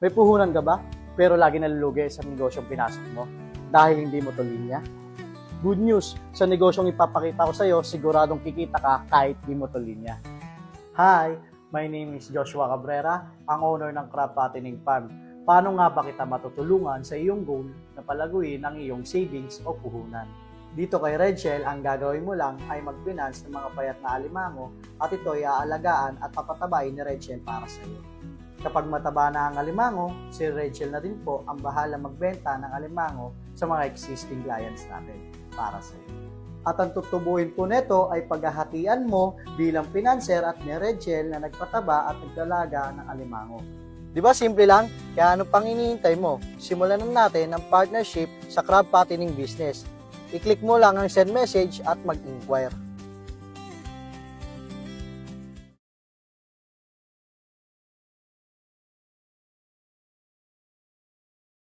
May puhunan ka ba? Pero lagi nalulugi sa negosyong pinasok mo dahil hindi mo to linya? Good news, sa negosyong ipapakita ko sa'yo, siguradong kikita ka kahit di mo to linya. Hi, my name is Joshua Cabrera, ang owner ng Crab Fattening Farm. Paano nga ba kita matutulungan sa iyong goal na palaguin ang iyong savings o puhunan? Dito kay Red Shell, ang gagawin mo lang ay mag-finance ng mga payat na alimango at ito ay aalagaan at papatabay ni Red Shell para sa iyo. Kapag mataba na ang alimango, si Red Shell na din po ang bahala magbenta ng alimango sa mga existing clients natin para sa iyo. At ang tutubuin po nito ay paghahatian mo bilang financer at ni Red Shell na nagpataba at nagdalaga ng alimango. Di ba simple lang? Kaya ano pang hinihintay mo? Simulan na natin ang partnership sa crab fattening business. I-click mo lang ang send message at mag-inquire.